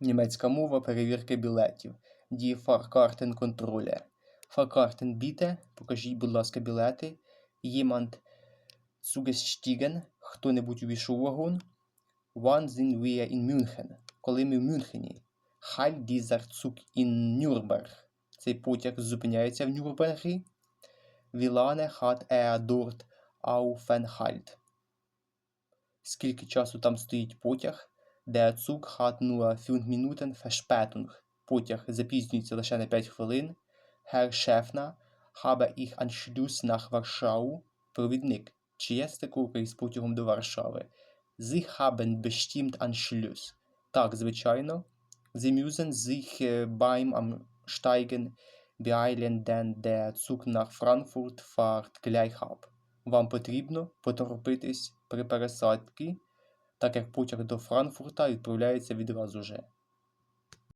Німецька мова перевірки білетів. Die Fahrkartenkontrolle. Fahrkartenbitte. Покажіть, будь ласка, білети. Jemand zugestiegen. Хто-небудь увійшов вагон. Wann sind wir in München? Коли ми в Мюнхені. Halt dieser Zug in Nürnberg. Цей потяг зупиняється в Нюрнбергі. Wie lange hat er dort Aufenthalt? Скільки часу там стоїть потяг? Der Zug hat nur 5 Minuten Verspätung. Потяг запізнюється лише на 5 хвилин. Herr Schäffner, habe ich Anschluss nach Warschau? Провідник. Чи є стиковка із потягом до Варшави? Sie haben bestimmt Anschluss. Так, звичайно. Sie müssen sich äh, beim Amsteigen beeilen, denn der Zug nach Frankfurt fährt gleich ab. Вам потрібно поторопитись при пересадці, так як потяг до Франкфурта відправляється відразу же.